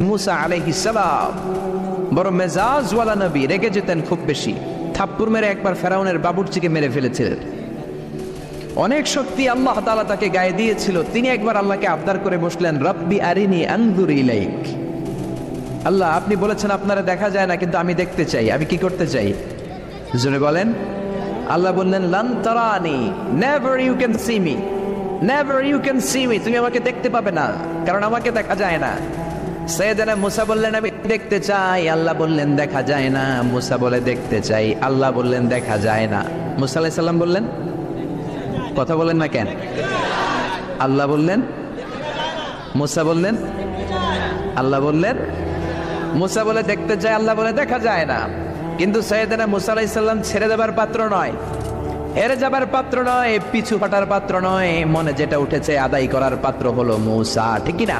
মুসা আলাইহিসালাম বড় মেজাজওয়ালা নবী, রেগে যেতেন খুব বেশি। থাপ্পুর মেরে একবার ফেরাউনের বাবুর্চিকে মেরে ফেলেছিলেন। অনেক শক্তি আল্লাহ তাআলা তাকে গায়ে দিয়েছিল। তিনি একবার আল্লাহকে আবদার করে বসলেন, রব্বি আরিনি আনজুর ইলাইক। আল্লাহ, আপনি বলেছেন, আপনারা দেখা যায় না, কিন্তু আমি দেখতে চাই। আমি কি করতে চাই? জোরে বলেন। আল্লাহ বললেন, লান তারানি never you can see me never you can see me তুমি আমাকে দেখতে পাবে না, কারণ আমাকে দেখা যায় না। সৈয়দানা মুসা বললেন, আমি দেখতে চাই। আল্লাহ বললেন, দেখা যায় না। মুসা বলে, দেখতে চাই। আল্লাহ বললেন, দেখা যায় না। মুসা আলাইহিস সালাম বললেন, কথা বলেন না কেন? আল্লাহ বললেন, মুসা বললেন, আল্লাহ বললেন, মুসা বলে, দেখতে চায় আল্লাহ বলে, দেখা যায় না। কিন্তু সৈয়দনা মুসা আলাইসাল্লাম ছেড়ে দেবার পাত্র নয়। হেরে যাবার পাত্র নয়, পিছু হটার পাত্র নয়, মনে যেটা উঠেছে আদায় করার পাত্র হলো মুসা, ঠিক না?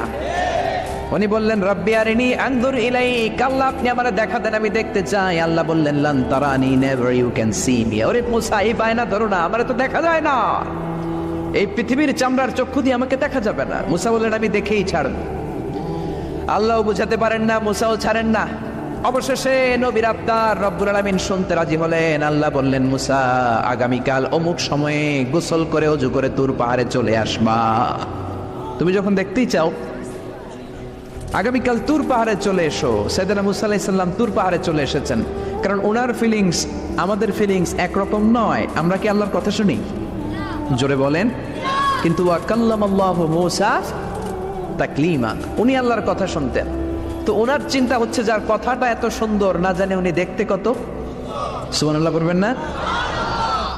উনি বললেন, রব্বি আরিনি, আনজুর ইলাই কাল্লা আপনি আমার দেখা দেন, আমি দেখতে চাই। আল্লাহ বললেন, লান তারানি, never you can see me. ওরে মুসা, এই বায়না ধরো না, আমার তো দেখা যায় না। এই পৃথিবীর চামড়ার চক্ষু দিয়ে আমাকে দেখা যাবে না। মুসা বললেন, আমি দেখেই ছাড়ব। আল্লাহ বুঝাতে পারেন না, মুসাও ছাড়েন না। অবশেষে নবীর আবতার রব্বুল আলামিন শুনতে রাজি হলেন। আল্লাহ বললেন, মুসা, আগামীকাল অমুক সময়ে গোসল করে অজু করে তুর পাহাড়ে চলে আসবা। তুমি যখন দেখতেই চাও আগামীকাল তুর পাহাড়ে চলে এসো। সেদিনা মুসা আলাইসাল্লাম তুর পাহাড়ে চলে এসেছেন। কারণ ওনার ফিলিংস আমাদের ফিলিংস একরকম নয়। আমরা কি আল্লাহর কথা শুনি? জোরে বলেন। কিন্তু আল্লাহ উনি আল্লাহর কথা শুনতেন। তো ওনার চিন্তা হচ্ছে, যার কথাটা এত সুন্দর, না জানে উনি দেখতে কত? সুবহানাল্লাহ বলবেন না?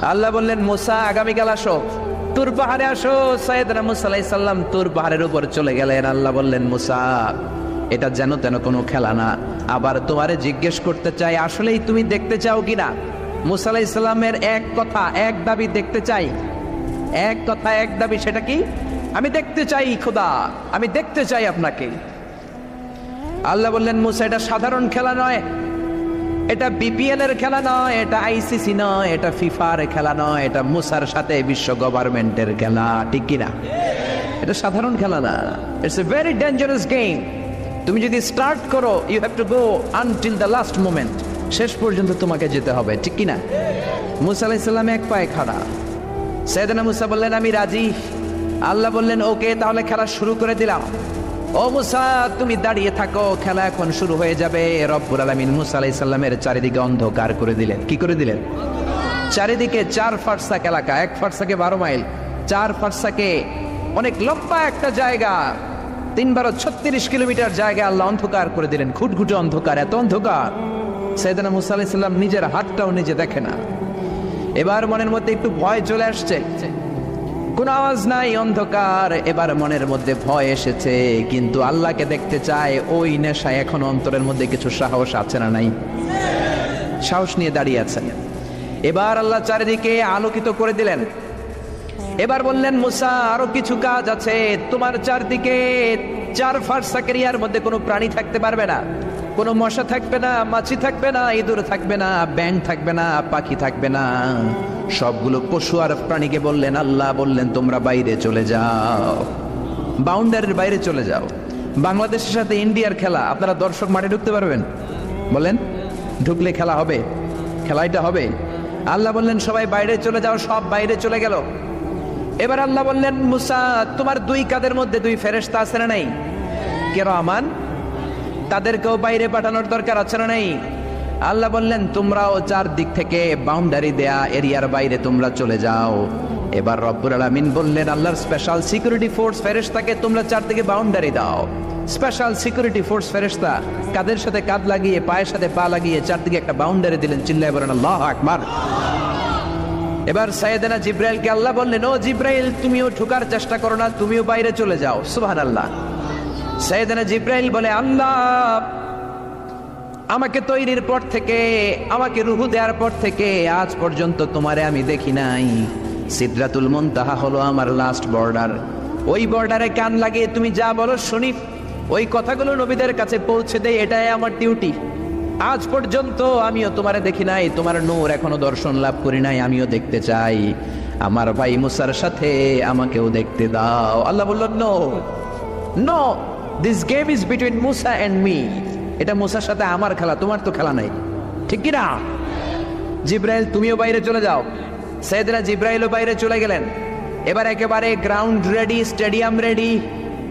আল্লাহ বললেন, মোসা, আগামীকাল আসো। তুর পাহাড়ে আসো। সাইয়েদনা মুসা আলাইহিস সালাম তুর পাহাড়ের উপর চলে গেলেন। আল্লাহ বললেন, মুসা, এটা যেন তেন কোনো খেলা না। আবার তোমারে জিজ্ঞেস করতে চাই, আসলেই তুমি দেখতে চাও কিনা মুসা আলাইহিস সালামের এক কথা, এক দাবি দেখতে চাই। এক কথা, এক দাবি, সেটা কি? আমি দেখতে চাই, খোদা, আমি দেখতে চাই আপনাকে। আল্লাহ বললেন, মুসা, এটা সাধারণ খেলা নয়। এটা বিপিএল এর খেলা নয়, এটা আইসিসি নয়, এটা ফিফার খেলা নয়, এটা মুসার সাথে বিশ্ব গভর্নমেন্টের খেলা, ঠিক কিনা? এটা সাধারণ খেলা না। It's a very dangerous game তুমি যদি স্টার্ট করো you have to go until the last moment শেষ পর্যন্ত তোমাকে যেতে হবে, ঠিক কিনা? মুসা আলাইসাল্লাম এক পায়ে খাড়া। সৈয়দনা মুসা বললেন, আমি রাজি। আল্লাহ বললেন, ওকে, তাহলে খেলা শুরু করে দিলাম। ও মুসা, তুমি দাঁড়িয়ে থাকো, খেলা এখন শুরু হয়ে যাবে। রব্বুল আলামিন মুসা আলাইহিস সালামের চারিদিকে অন্ধকার করে দিলেন। কি করে দিলেন? চারিদিকে চার ফারসাক এলাকা, এক ফারসাকে বারো মাইল, চার ফারসাকে অনেক লম্বা একটা জায়গা তিন বারো ছত্রিশ কিলোমিটার জায়গা আল্লাহ অন্ধকার করে দিলেন। খুটখুটে অন্ধকার, এত অন্ধকার। সৈয়দনা মুসা আলাইহিস সালাম নিজের হাতটাও নিজে দেখে না। এবার মনের মধ্যে একটু ভয় চলে আসছে। কোন আওয়াজ নাই, অন্ধকার। এবার মনের মধ্যে ভয় এসেছে, কিন্তু আল্লাহকে দেখতে চায়, ওই নেশায় এখন অন্তরের মধ্যে কিছু সাহস আছে না নাই? সাহস নিয়ে দাঁড়িয়ে আছেন। এবার আল্লাহ চারিদিকে আলোকিত করে দিলেন। এবার বললেন, মুসা, আরও কিছু কাজ আছে। তোমার চারদিকে চার ফার্সাকেরিয়ার মধ্যে কোনো প্রাণী থাকতে পারবে না। কোনো মশা থাকবে না, মাছি থাকবে না, ইঁদুর থাকবে না ব্যাং থাকবে না, পাখি থাকবে না। সবগুলো পশু আর প্রাণীকে বললেন, আল্লাহ বললেন, তোমরা বাইরে চলে যাও। বাউন্ডারির বাইরে চলে যাও। বাংলাদেশের সাথে ইন্ডিয়ার খেলা, আপনারা দর্শক মাঠে ঢুকতে পারবেন। বলেন, ঢুকলে খেলা হবে? খেলাইটা হবে? আল্লাহ বললেন, সবাই বাইরে চলে যাও, সব বাইরে চলে গেল। এবার আল্লাহ বললেন, মুসা, তোমার দুই কাদের মধ্যে দুই ফেরেশতা আছে না নাই? কে রহমান তাদেরকেও বাইরে পাঠানোর দরকার আছে না নাই? আল্লাহ বললেন, তোমরাও চার দিক থেকে বাউন্ডারি দেয়া এরিয়ার বাইরে তোমরা চলে যাও। এবার রব্বুর আলামিন বললেন, আল্লাহর স্পেশাল সিকিউরিটি ফোর্স ফেরেশতাকে তোমরা চারদিকে বাউন্ডারি দাও। স্পেশাল সিকিউরিটি ফোর্স ফেরেশতা কাদের সাথে কাঁধ লাগিয়ে, পায়ের সাথে পা লাগিয়ে চারদিকে একটা বাউন্ডারি দিলেন, চিল্লায় বলেন, আল্লাহ আকবার! এবার সাইয়েদানা জিব্রাইলকে আল্লাহ বললেন, ও জিব্রাইল, তুমিও ঢুকার চেষ্টা করো না, তুমিও বাইরে চলে যাও। সুবহানাল্লাহ। সাইয়েদানা জিব্রাইল বলে, আল্লাহ আমাকে তৈরির পর থেকে, আমাকে রুহু দেওয়ার পর থেকে আজ পর্যন্ত তোমারে আমি দেখি নাই। সিদ্রাতুল মুনতাহা হলো আমার লাস্ট বর্ডার ওই বর্ডারে কান লাগিয়ে তুমি যা বলো শুনি। ওই কথাগুলো নবীদের কাছে পৌঁছে দেয় এটাই আমার ডিউটি আজ পর্যন্ত আমিও তোমারে দেখি নাই, তোমার নূর এখনও দর্শন লাভ করি নাই, আমিও দেখতে চাই। আমার ভাই মুসার সাথে আমাকেও দেখতে দাও। আল্লাহ বলল no no this game is between Musa and me এটা মোসার সাথে আমার খেলা, তোমার তো খেলা নাই। ঠিক কি না জিব্রাইল, তুমিও বাইরে চলে যাও। সৈয়দরা জিব্রাইলও বাইরে চলে গেলেন। এবার একেবারে গ্রাউন্ড রেডি স্টেডিয়াম রেডি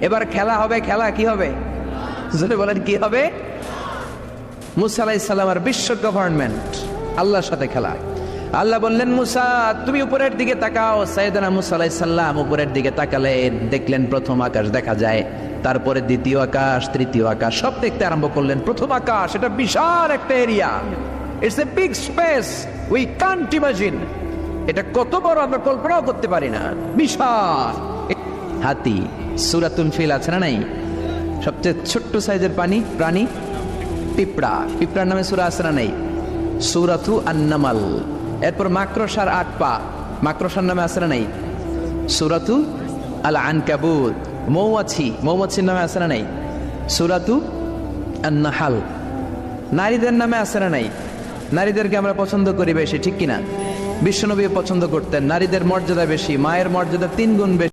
এবার খেলা হবে, খেলা কি হবে? বলেন, কি হবে? মুসা আলাইসাল্লামের বিশ্ব গভর্নমেন্ট আল্লাহর সাথে খেলা আল্লাহ বললেন, মুসা, তুমি উপরের দিকে তাকাও। সাইদানা মুসা আলাইসাল্লাম উপরের দিকে তাকালেন দেখলেন প্রথম আকাশ দেখা যায়, তারপরে দ্বিতীয় আকাশ, তৃতীয় আকাশ, সব দেখতে আরম্ভ করলেন। প্রথম আকাশ, এটা বিশাল একটা area it's a big space we can't imagine এটা কত বড় আমরা কল্পনাও করতে পারি না। বিশাল। হাতি, সুরাতুন ফিল আছে না নাই? সবচেয়ে ছোট্ট সাইজের পানি, প্রাণী, পিঁপড়া। পিঁপড়ার নামে সুরা আছে না নেই? সুরাথু আন্নামাল। এরপর মাক্রসার আট পা। মাক্রসার নামে আসে না নাই? সুরাতু আল আনকাবুত মৌমাছি, মৌমাছির নামে আসে না নাই? সুরাতু আন্নাহাল। নারীদের নামে আসে না নাই? নারীদেরকে আমরা পছন্দ করি বেশি, ঠিক কিনা? বিশ্বনবী পছন্দ করতেন। নারীদের মর্যাদা বেশি, মায়ের মর্যাদা তিন গুণ বেশি।